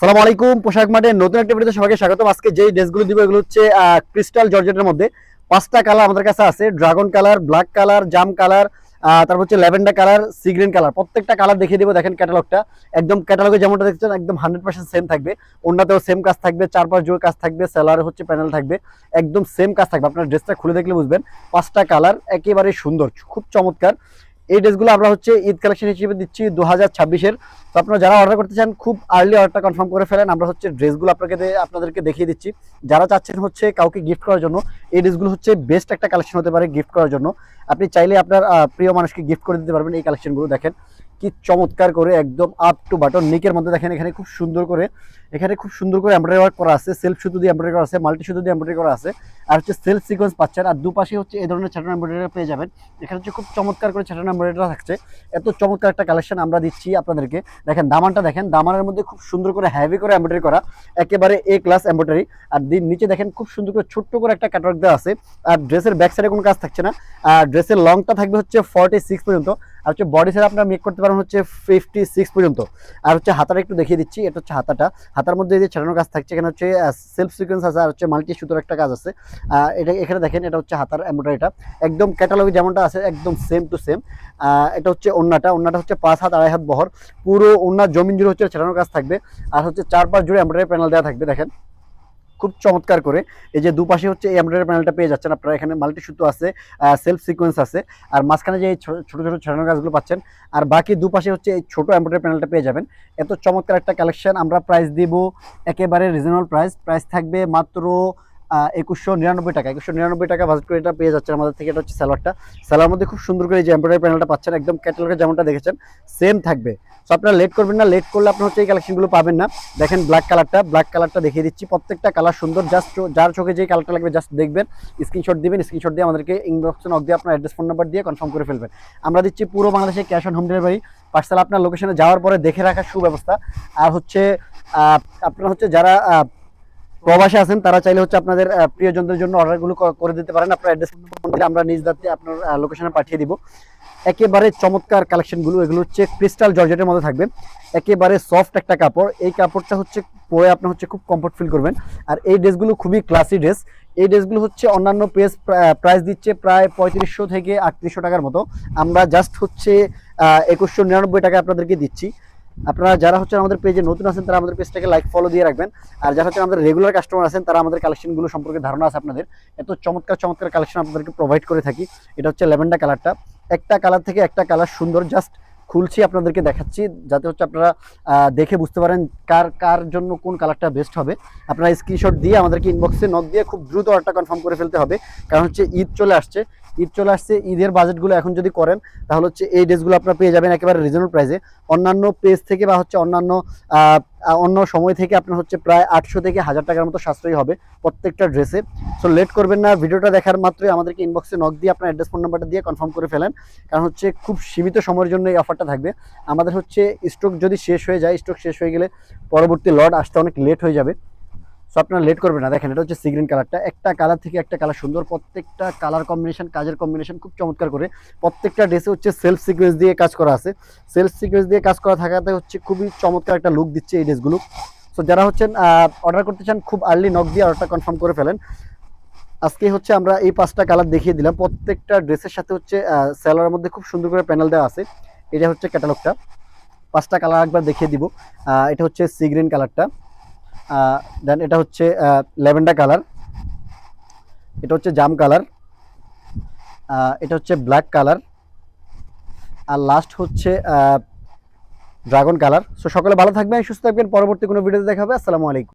সালাম আলাইকুম, পোশাক মাঠের নতুন একটা ভিডিওতে সবাইকে স্বাগতম। আজকে যেই ড্রেসগুলো দিব এগুলো হচ্ছে ক্রিস্টাল জর্জেটের মধ্যে। পাঁচটা কালার আমাদের কাছে আছে ড্রাগন কালার ব্ল্যাক কালার জাম কালার তারপর হচ্ছে lavender colour sea green colour প্রত্যেকটা কালার দেখিয়ে দিব, দেখেন ক্যাটালগটা একদম ক্যাটালগে যেমনটা দেখছেন, একদম হান্ড্রেড পার্সেন্ট সেম থাকবে। অন্যতেও সেম কাজ থাকবে চার পাঁচ জোর কাজ থাকবে সেলার হচ্ছে প্যানেল থাকবে। একদম সেম কাজ থাকবে। আপনার ড্রেসটা খুলে দেখলে বুঝবেন, পাঁচটা কালার একেবারে সুন্দর, খুব চমৎকার। এই ড্রেসগুলো আমরা হচ্ছে ঈদ কালেকশন হিসেবে দিচ্ছি দু হাজার ছাব্বিশের। তো আপনারা যারা অর্ডার করতে চান, খুব আর্লি অর্ডারটা কনফার্ম করে ফেলেন। আমরা হচ্ছে ড্রেসগুলো আপনাকে আপনাদেরকে দেখিয়ে দিচ্ছি। যারা চাচ্ছেন হচ্ছে কাউকে গিফট করার জন্য, এই ড্রেসগুলো হচ্ছে বেস্ট একটা কালেকশন হতে পারে গিফট করার জন্য। আপনি চাইলে আপনার প্রিয় মানুষকে গিফট করে দিতে পারবেন এই কালেকশনগুলো দেখেন। কি চমৎকার করে, একদম আপ টু বাটন নিকের মধ্যে দেখেন, এখানে খুব সুন্দর করে, এখানে খুব সুন্দর করে এমব্রয়ডারি ওয়ার্ক করা আছে সেলফ সুতো দিয়ে এমব্রয়ডারি করা আছে মাল্টি সুতো দিয়ে এমব্রয়ডারি করা আছে, আর হচ্ছে সেলফ সিকোয়েন্স পাচ্ছেন, আর দুপাশে হচ্ছে এই ধরনের ছাটানো এমব্রয়ডারি পেয়ে যাবেন। এখানে হচ্ছে খুব চমৎকার করে ছাটানো এমব্রয়ডারি থাকছে। এত চমৎকার একটা কালেকশন আমরা দিচ্ছি আপনাদেরকে। দেখেন, দামানটা দেখেন, দামানের মধ্যে খুব সুন্দর করে হ্যাভি করে এমব্রয়ডারি করা, একেবারে এ ক্লাস এমব্রয়ডারি আর দিন নিচে দেখেন খুব সুন্দর করে ছোট্ট করে একটা ক্যাটালগ দেওয়া আছে, আর ড্রেসের ব্যাক সাইডে কোনো কাজ থাকছে না, আর ড্রেসের লংটা থাকবে হচ্ছে ফর্টি সিক্স পর্যন্ত, আর হচ্ছে বডি সাইড আপনারা মেক করতে পারেন হচ্ছে ফিফটি সিক্স পর্যন্ত। আর হচ্ছে হাতাটা একটু দেখিয়ে দিচ্ছি, এটা হচ্ছে হাতাটা। হাতার মধ্যে যে ছাড়ানো কাজ থাকছে, এখানে হচ্ছে সেলফ সিকোয়েন্স আছে, আর হচ্ছে মাল্টি সুতোর একটা কাজ আছে। এটা এখানে দেখেন, এটা হচ্ছে হাতার এমব্রয়ডারিটা একদম ক্যাটালগে যেমনটা আছে, একদম সেম টু সেম এটা হচ্ছে ওন্নাটা। ওন্নাটা হচ্ছে পাঁচ হাত, আড়াই হাত বহর। পুরো ওন্নার জমিন জুড়ে হচ্ছে ছাড়ানো কাজ থাকবে। আর হচ্ছে চার পাঁচ জুড়ে এমব্রয়ডারি প্যানেল দেওয়া থাকবে, দেখেন। খুব চমৎকার করে। এই যে দুপাশে হচ্ছে এই এমব্রয়ডারি প্যানেলটা পেয়ে যাচ্ছেন আপনারা। এখানে মাল্টি সুতো আছে সেলফ সিকোয়েন্স আছে। আর মাঝখানে যে এই ছোটো ছোটো ছড়ানো গাছগুলো পাচ্ছেন, আর বাকি দুপাশে হচ্ছে এই ছোটো এমব্রয়ডারি প্যানেলটা পেয়ে যাবেন। এত চমৎকার একটা কালেকশন আমরা প্রাইস দিব একেবারে রিজনেবল প্রাইস প্রাইস থাকবে মাত্র একুশশো নিরানব্বই টাকা। একুশশো নিরানব্বই টাকা বাজেট করে এটা পেয়ে যাচ্ছেন আমাদের থেকে। এটা হচ্ছে স্যালোয়ারটা স্যালোয়ার মধ্যে খুব সুন্দর করে যে এমব্রয়ডারি প্যানেলটা পাচ্ছেন, একদম ক্যাটালগে যেমনটা দেখেছেন সেম থাকবে। সো আপনারা লেট করবেন না। লেট করলে আপনার হচ্ছে এই কালেকশনগুলো পাবেন না। দেখেন ব্ল্যাক কালারটা ব্ল্যাক কালারটা দেখিয়ে দিচ্ছি। প্রত্যেকটা কালার সুন্দর। জাস্ট যার চোখে যে কালারটা লাগবে জাস্ট দেখবেন। স্ক্রিনশট দিবেন। স্ক্রিনশট দিয়ে আমাদেরকে ইনবক্সে নক দিয়ে আপনার অ্যাড্রেস ফোন নাম্বার দিয়ে কনফার্ম করে ফেলবেন। আমরা দিচ্ছি পুরো বাংলাদেশে cash on home delivery parcel আপনার লোকেশনে যাওয়ার পরে দেখে রাখার সুব্যবস্থা। আর হচ্ছে আপনার হচ্ছে যারা প্রবাসে আছেন, তারা চাইলে হচ্ছে আপনাদের প্রিয়জনদের জন্য অর্ডারগুলো করে দিতে পারেন। আপনার অ্যাড্রেস আমরা নিজ দাঁতে আপনার লোকেশনে পাঠিয়ে দিব। একেবারে চমৎকার কালেকশনগুলো এগুলো হচ্ছে ক্রিস্টাল জর্জেটের মধ্যে থাকবে। একেবারে সফট একটা কাপড়। এই কাপড়টা হচ্ছে পরে আপনি হচ্ছে খুব কমফর্ট ফিল করবেন। আর এই ড্রেসগুলো খুবই ক্লাসি ড্রেস এই ড্রেসগুলো হচ্ছে অন্যান্য পেজ প্রাইস দিচ্ছে প্রায় পঁয়ত্রিশশো থেকে আটত্রিশশো টাকার মতো। আমরা জাস্ট হচ্ছে একুশশো নিরানব্বই টাকা আপনাদেরকে দিচ্ছি। আপনারা যারা হচ্ছে আমাদের পেজে নতুন আছেন, তারা আমাদের পেজটাকে লাইক ফলো দিয়ে রাখবেন। আর যারা হচ্ছে আমাদের রেগুলার কাস্টমার আছেন, তারা আমাদের কালেকশনগুলো সম্পর্কে ধারণা আছে আপনাদের। এত চমৎকার চমৎকার কালেকশন আপনাদেরকে প্রোভাইড করে থাকি। এটা হচ্ছে ল্যাভেন্ডার কালারটা একটা কালার থেকে একটা কালার সুন্দর জাস্ট খুলছি, আপনাদেরকে দেখাচ্ছি, যাতে হচ্ছে আপনারা দেখে বুঝতে পারেন কার কার জন্য কোন কালারটা বেস্ট হবে। আপনারা স্ক্রিনশট দিয়ে আমাদেরকে ইনবক্সে নক দিয়ে খুব দ্রুত অর্ডারটা কনফার্ম করে ফেলতে হবে। কারণ হচ্ছে ঈদ চলে আসছে, ঈদ চলে আসছে, ঈদের বাজেটগুলো এখন যদি করেন, তাহলে হচ্ছে এই ড্রেসগুলো আপনারা পেয়ে যাবেন একেবারে রিজনেবল প্রাইসে অন্যান্য পেজ থেকে বা হচ্ছে অন্যান্য অন্য সময় থেকে আপনার হচ্ছে প্রায় আটশো থেকে হাজার টাকার মতো সাশ্রয়ী হবে প্রত্যেকটা ড্রেসে। সো লেট করবেন না, ভিডিওটা দেখার মাত্রই আমাদেরকে ইনবক্সে নক দিয়ে আপনার অ্যাড্রেস ফোন নাম্বারটা দিয়ে কনফার্ম করে ফেলেন। কারণ হচ্ছে খুব সীমিত সময়ের জন্য এই অফারটা থাকবে। আমাদের হচ্ছে স্টক যদি শেষ হয়ে যায় স্টক শেষ হয়ে গেলে পরবর্তী লট আসতে অনেক লেট হয়ে যাবে। সো আপনারা লেট করবেন না। দেখেন, এটা হচ্ছে সিগ্রিন কালারটা একটা কালার থেকে একটা কালার সুন্দর, প্রত্যেকটা কালার কম্বিনেশন কাজের কম্বিনেশন খুব চমৎকার করে। প্রত্যেকটা ড্রেসে হচ্ছে সেলফ সিকোয়েন্স দিয়ে কাজ করা আছে। সেলফ সিকোয়েন্স দিয়ে কাজ করা থাকাতে হচ্ছে খুবই চমৎকার একটা লুক দিচ্ছে এই ড্রেসগুলো সো যারা হচ্ছেন অর্ডার করতে চান, খুব আর্লি নক দিয়ে অর্ডারটা কনফার্ম করে ফেলেন। আজকে হচ্ছে আমরা এই পাঁচটা কালার দেখিয়ে দিলাম। প্রত্যেকটা ড্রেসের সাথে হচ্ছে স্যালোয়ারের মধ্যে খুব সুন্দর করে প্যানেল দেওয়া আছে। এটা হচ্ছে ক্যাটালগটা পাঁচটা কালার একবার দেখিয়ে দিব। এটা হচ্ছে সি গ্রিন কালারটা দেন এটা হচ্ছে ল্যাভেন্ডার কালার। এটা হচ্ছে জাম কালার। এটা হচ্ছে ব্ল্যাক কালার। আর লাস্ট হচ্ছে ড্রাগন কালার। সো সকলে ভালো থাকবেন, সুস্থ থাকবেন। পরবর্তী কোনো ভিডিওতে দেখা হবে। আসসালামু আলাইকুম।